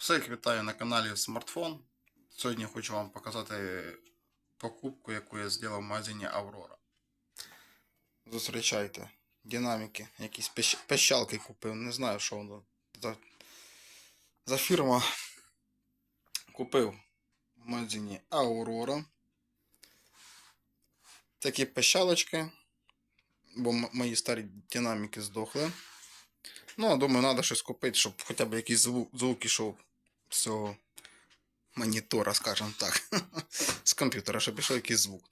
Всіх вітаю на каналі Смартфон. Сьогодні хочу вам показати покупку, яку я зробив в магазині Аврора. Зустрічайте. Динаміки, якісь пищ- пищалки купив. Не знаю, що воно за, за фірма. Купив в магазині Аврора. Такі пищалочки. Бо м- мої старі динаміки здохли. Ну, думаю, треба щось купити, щоб хоча б якийсь звук, звук ішов з Цього монітора, скажімо так. з комп'ютера, щоб ішов якийсь звук.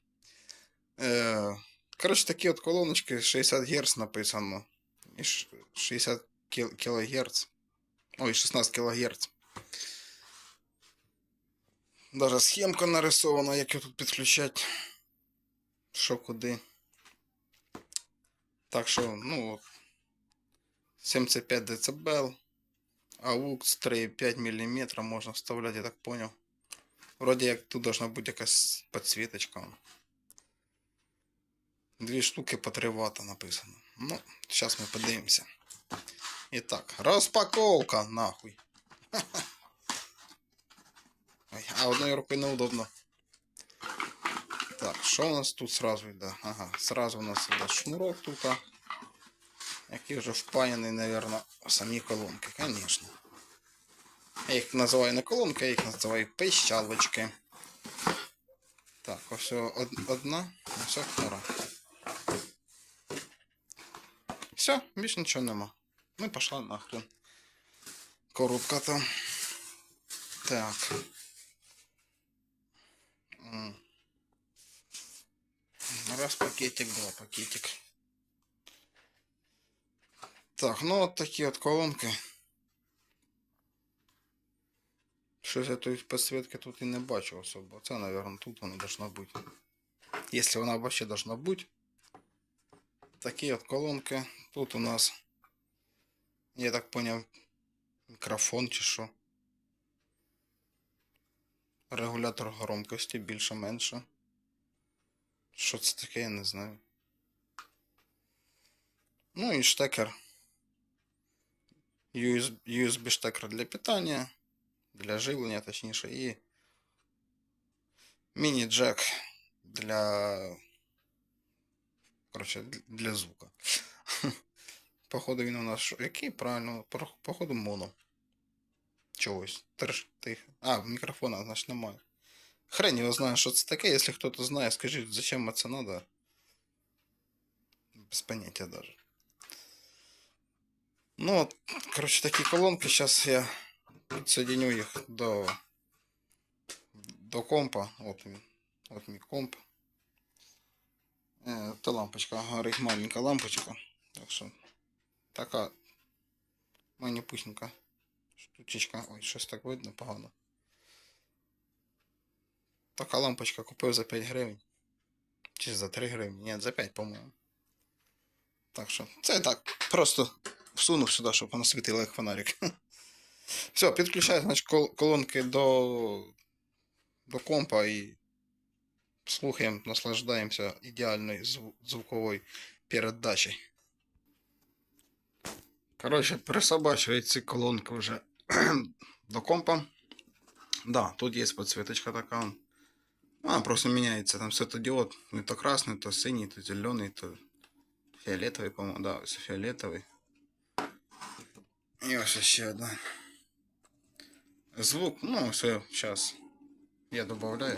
Е, коротше, такі от колоночки 60 Гц написано. І 60 кГц. Ой, 16 кГц. Даже схемка нарисована, як його тут підключати. Що куди. Так що, ну, от, 75 дБ, AUX 3,5 мм можно вставлять, я так понял. Вроде як тут должна бути якась подсветочка. Дві штуки по 3 Вт написано. Ну, сейчас мы подивимося. Итак, розпаковка, нахуй. Ой, а одною рукою неудобно. Так, що у нас тут сразу йде? Ага, сразу у нас йде шнурок тут а. Який вже впаяний, наверное, в самі колонки, конечно. Я їх називаю не колонки, я їх називаю пищалочки. Так, ось од- одна, ось втора. Все, більше нічого нема. Ну і пошла нахрен. Коробка там. Так. М. Раз пакетик, два пакетик. Так, ну от такі от колонки. Щось я тут підсвітки тут і не бачу особо. Це, мабуть, тут вона должна бути. Якщо вона вообще должна бути. Такі от колонки. Тут у нас, я так поняв, мікрофон чи що. Регулятор громкості більше-менше. Що це таке, я не знаю. Ну і штекер. USB, USB штекер для питання, для живлення, точніше, і міні-джек для. Коротше, д- для звука. Походу він у нас що? Який правильно? По- Походу моно. Чогось. Трш, тихо. А, мікрофона, значить, немає. Хрен його знає, що це таке. Якщо хтось знає, скажіть, зачем це надо. Без поняття даже. Ну, от, короче, такі колонки. Сейчас я підсоединю їх до, до компа. От він. От мій комп. Е, та лампочка горить маленька лампочка. Так що така маніпусенька штучечка. Ой, щось так видно погано. Така лампочка купив за 5 гривень. Чи за 3 гривні? Ні, за 5, по-моєму. Так що, це так, просто всунув сюди, щоб воно світило як фонарик. Все, підключаю, значить, кол- колонки до, до компа і слухаємо, наслаждаємося ідеальною зву- звуковою передачею. Коротше, присобачую ці колонки вже до компа. Да, тут є подсветочка така. Она просто меняется. Там светодиод. Не то красный, то синий, то зеленый, то фиолетовый, по-моему. Да, ось фиолетовый. И ось ще одна. Звук, ну, все, сейчас я добавляю.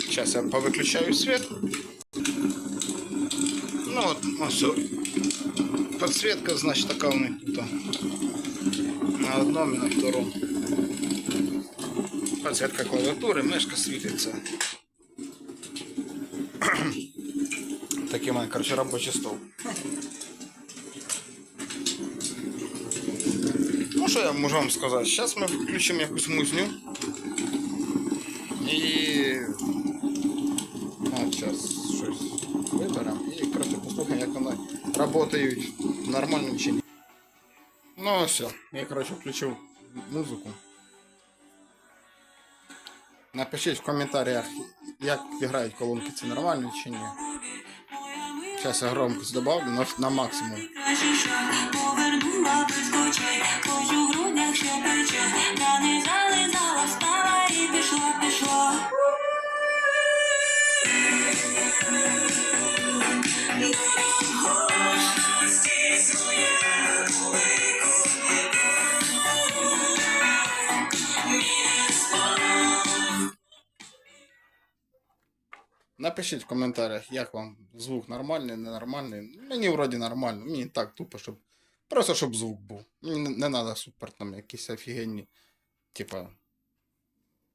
Сейчас я повыключаю свет. Ну, вот, ну, все. Подсветка, значит, такая у них тут. На одном и на втором. Подсветка клавиатуры, мышка светится. Такий у мене, короче, робочий стол. Ну, що я можу вам сказати? Зараз ми включимо якусь музню. І... Ну, зараз щось виберемо і короче, послухаємо, як вони працюють нормально чи ні. Ну, все. Я, короче, включив музику. Напишіть в коментарях, як грають колонки, це нормально чи ні. Сейчас я громкость добавлю на, на максимум. Краще, що Напишіть в коментарях, як вам звук нормальний, ненормальний. Мені вроді нормально, мені так тупо, щоб. Просто щоб звук був. Мені не, не треба супер там якісь офігенні, типа,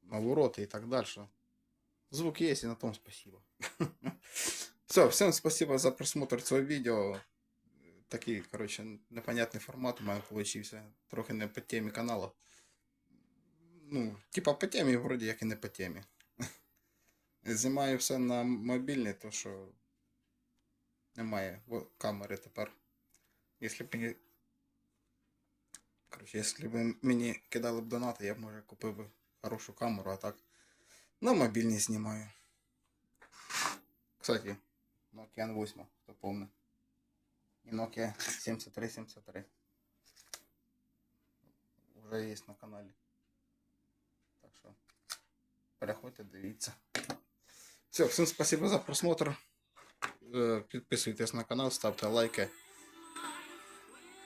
навороти і так далі. Звук є, і на тому спасибо. Все, всім спасибо за просмотр цього відео. Такий, коротше, непонятний формат у мене вийшов. Трохи не по темі каналу. Ну, типа по темі, вроді як і не по темі. Знімаю все на мобільний, то що немає во- камери тепер. Якщо б мені. Коротше, якщо б мені кидали б донати, я б може купив би хорошу камеру, а так. На мобільний знімаю. Кстати, Nokia 8, хто помне. І Nokia 7373. Уже є на каналі. Так що переходьте, дивіться. Все, всем спасибо за просмотр. Э, Підписуйтесь на канал, ставте лайки.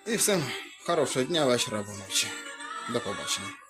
І всім хорошого дня, вечора або ночі. До побачення.